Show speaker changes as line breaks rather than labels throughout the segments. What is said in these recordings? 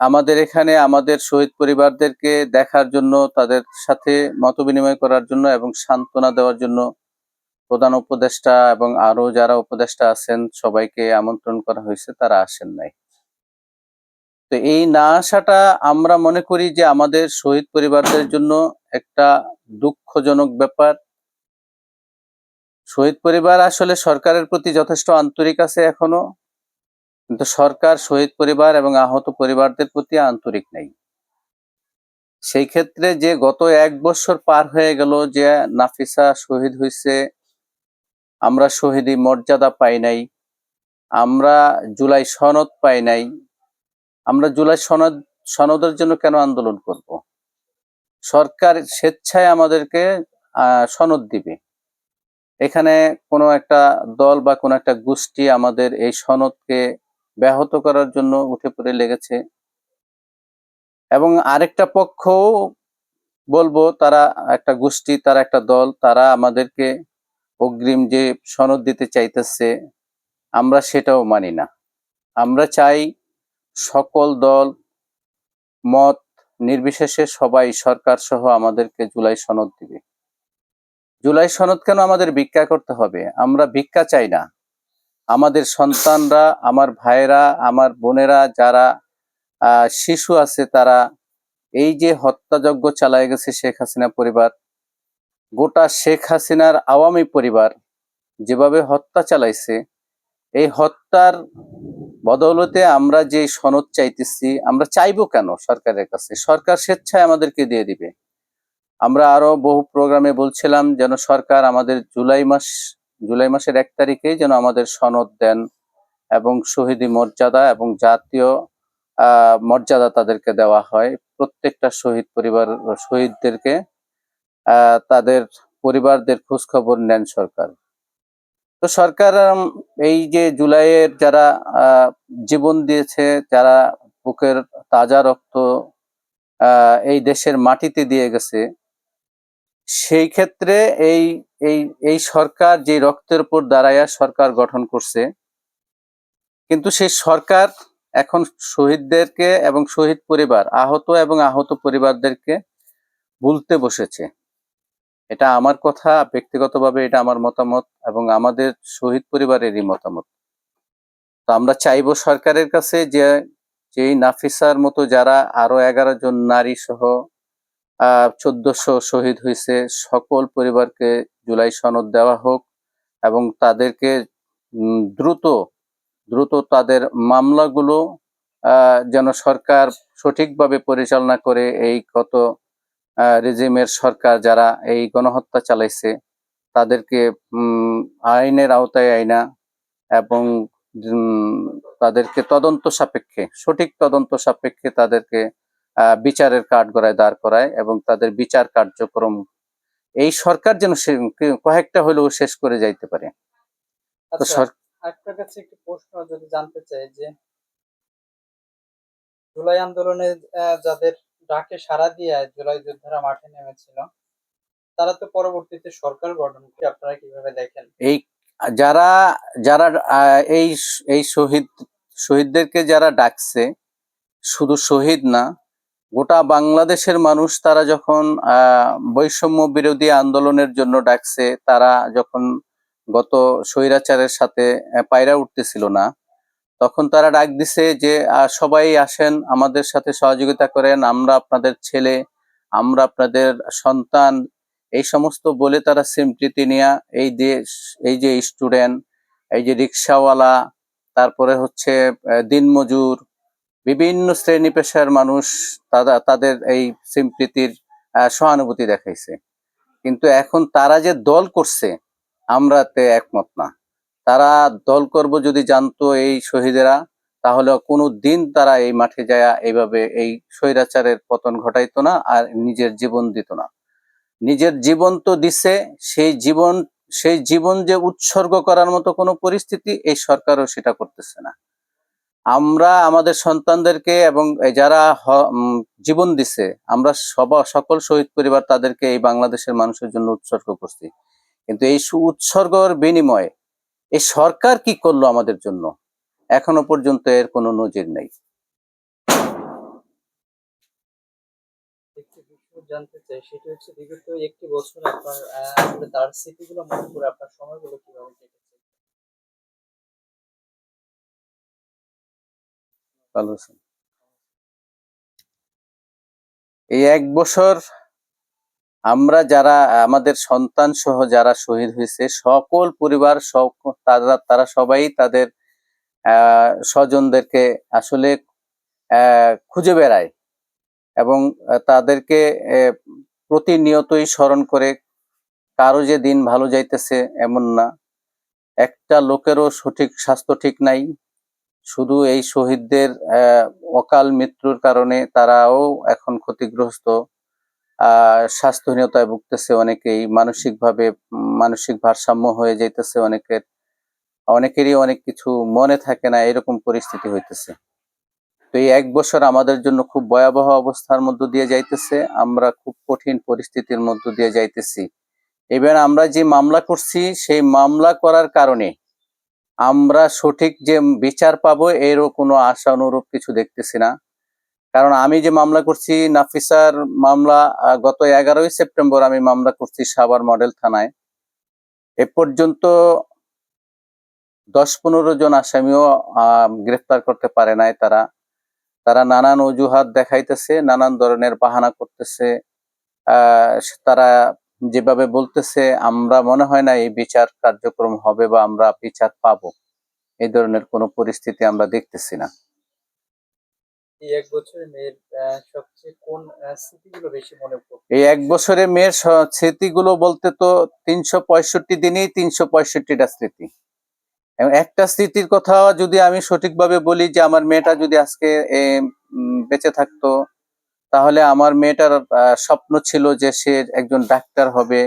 আমাদের এখানে আমাদের শহীদ পরিবারদেরকে দেখার জন্য, তাদের সাথে মত বিনিময় করার জন্য এবং সান্ত্বনা দেওয়ার জন্য প্রধান উপদেষ্টা এবং আরও যারা উপদেষ্টা আছেন, সবাইকে আমন্ত্রণ করা হয়েছে, তারা আসেন নাই। তো এই না আসাটা আমরা মনে করি যে আমাদের শহীদ পরিবারদের জন্য একটা দুঃখজনক ব্যাপার। শহীদ পরিবার আসলে সরকারের প্রতি যথেষ্ট আন্তরিক আছে এখনও। কিন্তু সরকার, শহীদ পরিবার এবং আহত পরিবারদের প্রতি আন্তরিক নেই। সেই ক্ষেত্রে যে গত এক বছর পার হয়ে গেল যে নাফিসা শহীদ হয়েছে আমরা শহীদি মর্যাদা পাই নাই, আমরা জুলাই সনদ পাই নাই, আমরা জুলাই সনদ, সনদের জন্য কেন আন্দোলন করব? সরকার স্বেচ্ছায় আমাদেরকে সনদ দিবে। এখানে কোনো একটা দল বা কোনো একটা গোষ্ঠী আমাদের এই সনদকে ব্যাহত করার জন্য উঠে পড়ে লেগেছে। এবং আরেকটা পক্ষ বলব, তারা একটা গোষ্ঠী, তারা একটা দল, তারা আমাদেরকে অগ্রিম যে সনদ দিতে চাইতেছে, আমরা সেটাও মানি না। আমরা চাই সকল দল, মত, নির্বিশেষে সবাই সরকার সহ আমাদেরকে জুলাই সনদ দিবে। জুলাই সনদ কেন আমাদের ভিক্ষা করতে হবে? আমরা ভিক্ষা চাই না। আমাদের সন্তানরা, আমার ভাইয়েরা, আমার বোনেরা যারা শিশু আছে তারা এই যে হত্যাযজ্ঞ চালায় গেছে শেখ হাসিনা পরিবার, গোটা শেখ হাসিনার আওয়ামী পরিবার যেভাবে হত্যা চালাইছে, এই হত্যার বদৌলতে আমরা যে সনদ চাইতেছি, আমরা চাইব কেন সরকারের কাছে? সরকার স্বেচ্ছায় আমাদেরকে দিয়ে দিবে। আমরা আরও বহু প্রোগ্রামে বলছিলাম যেন সরকার আমাদের জুলাই মাস জুলাই মাসের এক তারিখেই যেন আমাদের সনদ দেন এবং শহীদি মর্যাদা এবং জাতীয় মর্যাদা তাদেরকে দেওয়া হয়। প্রত্যেকটা শহীদ পরিবার, শহীদদেরকে তাদের পরিবারদের খোঁজখবর নেন সরকার। তো সরকার এই যে জুলাইয়ের যারা জীবন দিয়েছে, যারা বুকের তাজা রক্ত এই দেশের মাটিতে দিয়ে গেছে সেই ক্ষেত্রে এই এই এই সরকার যে রক্তের উপর দাঁড়াইয়া সরকার গঠন করছে, কিন্তু সেই সরকার এখন শহীদদেরকে এবং শহীদ পরিবার, আহত এবং আহত পরিবারদেরকে ভুলতে বসেছে। এটা আমার কথা, ব্যক্তিগতভাবে এটা আমার মতামত এবং আমাদের শহীদ পরিবারেরই মতামত। তো আমরা চাইব সরকারের কাছে যে, যেই নাফিসার মতো যারা আরও এগারো জন নারী সহ চোদ্দশো শহীদ হয়েছে। সকল পরিবারকে জুলাই সনদ দেওয়া হোক এবং তাদেরকে দ্রুত দ্রুত তাদের মামলাগুলো যেন সরকার সঠিকভাবে পরিচালনা করে এই গত রেজিমের সরকার যারা এই গণহত্যা চালাইছে, তাদেরকে আইনের আওতায় আইনা এবং তাদেরকে তদন্ত সাপেক্ষে, সঠিক তদন্ত সাপেক্ষে তাদেরকে বিচারের কাঠগড়ায় দাঁড় করায় এবং তাদের বিচার কার্যক্রম এই সরকার যেন কয়েকটা হলেও শেষ করে যাইতে পারে। তো
আচ্ছা আপনার কাছে একটি প্রশ্ন যদি জানতে চাই যে জুলাই আন্দোলনে যাদের ডাকে সাড়া দিয়ে জুলাই যোদ্ধারা মাঠে নেমেছিল তারা তো পরবর্তীতে সরকার গঠন করে আপনারা কীভাবে দেখেন?
এই যারা যারা এই এই শহীদ শহীদদেরকে যারা ডাকছে শুধু শহীদ না গোটা বাংলাদেশের মানুষ তারা যখন বৈষম্য বিরোধী আন্দোলনের জন্য ডাকছে, তারা যখন গত স্বৈরাচারের সাথে পায়রা উঠতেছিল না, তখন তারা ডাক দিছে যে সবাই আসেন, আমাদের সাথে সহযোগিতা করেন, আমরা আপনাদের ছেলে, আমরা আপনাদের সন্তান। এই সমস্ত বলে তারা সিমপ্রীতি নিয়ে, এই দেশ, এই যে স্টুডেন্ট এই যে রিক্সাওয়ালা, তারপরে হচ্ছে দিনমজুর বিভিন্ন শ্রেণি পেশার মানুষ তারা তাদের এই সিমপ্রীতির সহানুভূতি দেখাইছে। কিন্তু এখন তারা যে দল করছে আমরা তে একমত না। তারা দল করব যদি জানতো এই শহীদেরা, তাহলে কোনো দিন তারা এই মাঠে যায় এইভাবে এই স্বৈরাচারের পতন ঘটাইতো না আর নিজের জীবন দিত না। নিজের জীবন তো দিছে, সেই জীবন সেই জীবন যে উৎসর্গ করার মতো কোনো পরিস্থিতি এই সরকারও সেটা করতেছে না। আমরা আমাদের সন্তানদেরকে এবং যারা জীবন দিছে, আমরা সবা, সকল শহীদ পরিবার তাদেরকে এই বাংলাদেশের মানুষের জন্য উৎসর্গ করছি। কিন্তু এই উৎসর্গর বিনিময়ে এই সরকার কি করল আমাদের জন্য? এখনও পর্যন্ত এর কোনো নজির নেই।
জানতে চাই, সেটা হচ্ছে বিগত একটি বছর আপনার তার স্মৃতিগুলো মনে করে আপনার সময়গুলো কীভাবে কেটেছে?
এই এক বছর আমরা যারা, আমাদের সন্তান সহ যারা শহীদ হয়েছে, সকল পরিবার তারা তারা সবাই তাদের স্বজনদেরকে আসলে খুঁজে বেড়ায় এবং তাদেরকে প্রতিনিয়তই স্মরণ করে কারও যে দিন ভালো যাইতেছে এমন না। একটা লোকেরও সঠিক স্বাস্থ্য ঠিক নাই। শুধু এই শহীদদের অকাল মৃত্যুর কারণে তারাও এখন ক্ষতিগ্রস্ত। স্বাস্থ্যহীনতায় ভুগতেছে অনেকেই, মানসিকভাবে, মানসিক ভারসাম্য হয়ে যাইতেছে অনেকের। অনেকেরই অনেক কিছু মনে থাকে না, এরকম পরিস্থিতি হইতেছে। তো এই এক বছর আমাদের জন্য খুব ভয়াবহ অবস্থার মধ্য দিয়ে যাইতেছে। আমরা খুব কঠিন পরিস্থিতির মধ্য দিয়ে যাইতেছি। এবার আমরা যে মামলা করছি, সেই মামলা করার কারণে আমরা সঠিক যে বিচার পাবো, এরও কোনো আশা অনুরূপ কিছু দেখতেছি না। কারণ আমি যে মামলা করছি, নাফিসার মামলা গত এগারোই সেপ্টেম্বর আমি মামলা করছি সাভার মডেল থানায়। এ পর্যন্ত দশ পনেরো জন আসামিও গ্রেফতার করতে পারে নাই তারা। তারা নানান অজুহাত দেখাইতেছে, নানান ধরনের বাহানা করতেছে। তারা যেভাবে বলতেছে আমরা মনে হয় না এই বিচার কার্যক্রম হবে বা আমরা বিচার পাব। এই ধরনের কোনো পরিস্থিতি আমরা দেখতেছি না।
এই এক বছরে মেয়ের আহ, সবচেয়ে কোন স্মৃতিগুলো বেশি মনে পড়ে
এই এক বছরে মেয়ের স্মৃতিগুলো বলতে তো তিনশো পঁয়ষট্টি দিনেই তিনশো পঁয়ষট্টিটা স্মৃতি। একটা স্মৃতির কথা যদি আমি সঠিকভাবে বলি যে আমার মেয়েটা যদি আজকে বেঁচে থাকতো তাহলে আমার মেয়েটার স্বপ্ন ছিল যে সে একজন ডাক্তার হবে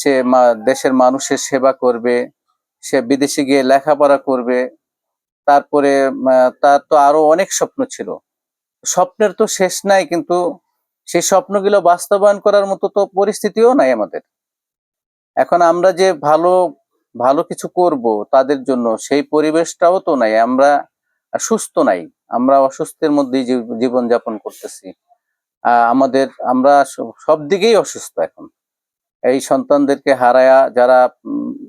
সে দেশের মানুষের সেবা করবে, সে বিদেশে গিয়ে লেখাপড়া করবে। তারপরে তার তো আরও অনেক স্বপ্ন ছিল। স্বপ্নের তো শেষ নাই, কিন্তু সেই স্বপ্নগুলো বাস্তবায়ন করার মতো তো পরিস্থিতিও নাই আমাদের। এখন আমরা যে ভালো ভালো কিছু করব তাদের জন্য, সেই পরিবেশটাও তো নাই, আমরা সুস্থ নাই। আমরা অসুস্থের মধ্যেই জীবন যাপন করতেছি। আমাদের আমরা সব দিকেই অসুস্থ এখন। এই সন্তানদেরকে হারায়া যারা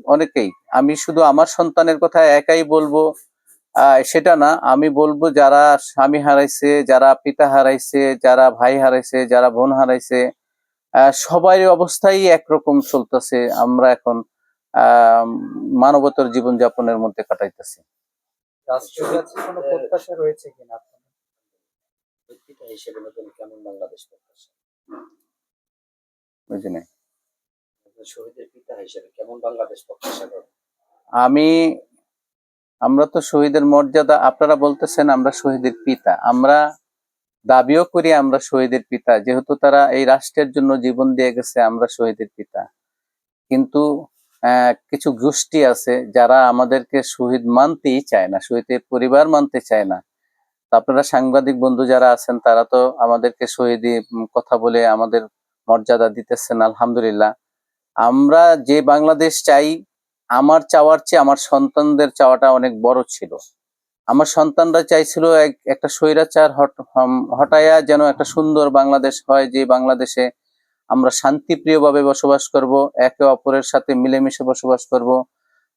অনেকেই আমি শুধু আমার সন্তানের কথা একাই বলব সেটা না আমি বলব যারা স্বামী হারাইছে যারা পিতা হারাইছে যারা ভাই হারাইছে যারা বোন হারাইছে আহ, সবারই অবস্থাই একরকম চলতেছে। আমরা এখন আহ মানবতার জীবন যাপনের মধ্যে কাটাইতেছি।
রাষ্ট্রের কাছে কোনো প্রত্যাশা রয়েছে কিনা? আপনার
পিতা হিসেবে নতুন কেমন বাংলাদেশ প্রত্যাশা?
বুঝিনি
নতুন শহীদের পিতা হিসেবে কেমন বাংলাদেশ প্রত্যাশা করেন
আমি আমরা তো শহীদের মর্যাদা আপনারা বলতেছেন আমরা শহীদের পিতা। আমরা দাবিও করি আমরা শহীদের পিতা। যেহেতু তারা এই রাষ্ট্রের জন্য জীবন দিয়ে গেছে আমরা শহীদের পিতা। কিন্তু কিছু গোষ্ঠী আছে যারা আমাদেরকে শহীদ মানতেই চায় না, শহীদের পরিবার মানতে চায় না। আপনারা সাংবাদিক বন্ধু যারা আছেন, তারা তো আমাদেরকে শহীদি কথা বলে আমাদের মর্যাদা দিতেছেন, আলহামদুলিল্লাহ। আমরা যে বাংলাদেশ চাই, আমার চাওয়ার চেয়ে আমার সন্তানদের চাওয়াটা অনেক বড় ছিল। আমার সন্তানরা চাইছিল এক- একটা স্বৈরাচার হটায়া যেন একটা সুন্দর বাংলাদেশ হয়, যে বাংলাদেশে আমরা শান্তিপ্রিয়ভাবে বসবাস করব একে অপরের সাথে মিলেমিশে বসবাস করব।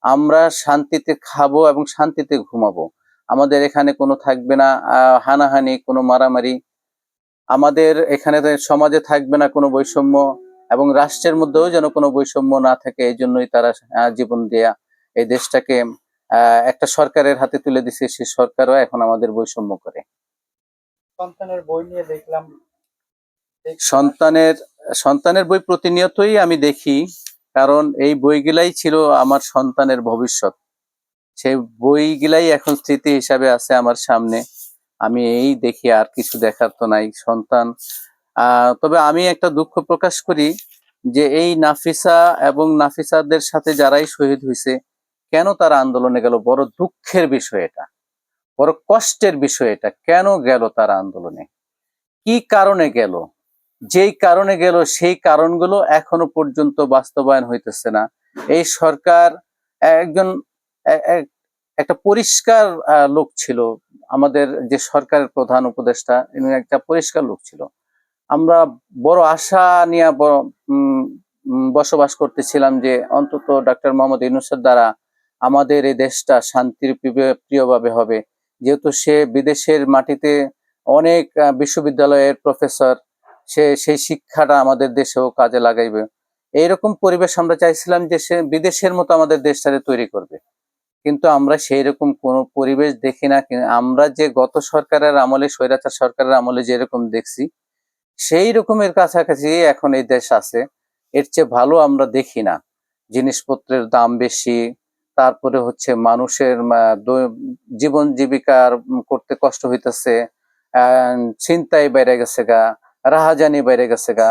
আমরা শান্তিতে খাব এবং শান্তিতে ঘুমাবো। আমাদের এখানে কোনো থাকবে না হানাহানি কোনো মারামারি। আমাদের এখানে সমাজে থাকবে না কোনো বৈষম্য এবং রাষ্ট্রের মধ্যেও যেন কোনো বৈষম্য না থাকে এই জন্যই তারা জীবন দেয়া। এই দেশটাকে আহ, একটা সরকারের হাতে তুলে দিছে সেই সরকারও এখন আমাদের বৈষম্য করে।
সন্তানের বই নিয়ে দেখলাম।
সন্তানের সন্তানের বই প্রতিনিয়তই আমি দেখি, কারণ এই বইগুলাই ছিল আমার সন্তানের ভবিষ্যৎ। সেই বইগুলাই এখন স্মৃতি হিসাবে আছে আমার সামনে। আমি এই দেখি, আর কিছু দেখার তো নাই সন্তান। তবে আমি একটা দুঃখ প্রকাশ করি যে এই নাফিসা এবং নাফিসাদের সাথে যারাই শহীদ হয়েছে কেন তারা আন্দোলনে গেল? বড় দুঃখের বিষয় এটা। বড় কষ্টের বিষয় এটা। কেন গেল তারা আন্দোলনে? কি কারণে গেল? যেই কারণে গেল সেই কারণগুলো এখনও পর্যন্ত বাস্তবায়ন হইতেছে না। এই সরকার একজন একটা পরিষ্কার লোক ছিল। আমাদের যে সরকারের প্রধান উপদেষ্টা ইনি একটা পরিষ্কার লোক ছিল। আমরা বড় আশা নিয়ে ব- উম, উম, বসবাস করতেছিলাম যে অন্তত ডক্টর মোহাম্মদ ইউনুসের দ্বারা আমাদের এই দেশটা শান্তির প্রিয়- প্রিয়ভাবে হবে। যেহেতু সে বিদেশের মাটিতে অনেক বিশ্ববিদ্যালয়ের প্রফেসর সে, সেই শিক্ষাটা আমাদের দেশেও কাজে লাগাইবে। এইরকম পরিবেশ আমরা চাইছিলাম যে সে বিদেশের মতো আমাদের দেশটাকে তৈরি করবে। কিন্তু আমরা সেই রকম কোনো পরিবেশ দেখি না আমরা যে গত সরকারের আমলে, স্বৈরাচার সরকারের আমলে যেরকম দেখছি, সেই রকমের কাছাকাছি এখন এই দেশ আছে। এর চেয়ে ভালো আমরা দেখি না। জিনিসপত্রের দাম বেশি, তারপরে হচ্ছে মানুষের জীবন জীবিকার করতে কষ্ট হইতেছে চিন্তাই বেড়ে গেছে গা। রাহাজানি বাইরে গেছে গা,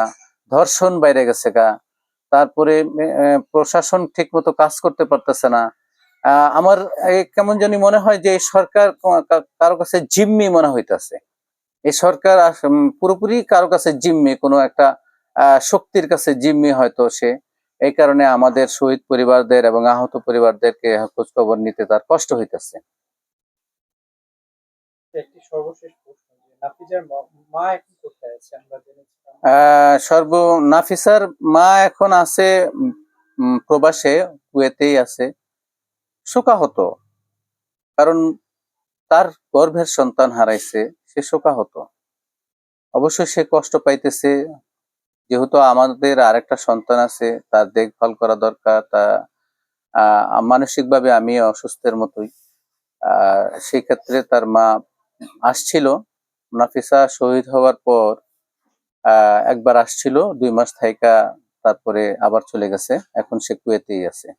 ধর্ষণ বাইরে গেছে গা। তারপরে প্রশাসন ঠিক মতো কাজ করতে পারতেছে না। আমার কেমন জানি মনে হয় যে সরকার কারও কাছে জিম্মি মনে হইতাছে। এই সরকার পুরোপুরি কারও কাছে জিম্মি, কোনো একটা শক্তির কাছে জিম্মি হয়তো সে। এই কারণে আমাদের শহীদ পরিবারদের এবং আহত পরিবারদেরকে খোঁজখবর নিতে তার কষ্ট হইতেছে।
একটি সর্বশেষ
সর্ব নাফিসার মা এখন আছে প্রবাসে, কুয়েতেই আছে। শোকাহত। কারণ তার গর্ভের সন্তান হারাইছে, সে শোকাহত। অবশ্যই সে কষ্ট পাইতেছে, যেহেতু আমাদের আরেকটা সন্তান আছে, তার দেখভাল করা দরকার, তা মানসিকভাবে আমি অসুস্থের মতোই। সেই ক্ষেত্রে তার মা আসছিল। নাফিসা শহীদ হওয়ার পর একবার আসছিল, দুই মাস থাইকা তারপরে আবার চলে গেছে, এখন সে কুয়েতেই আছে।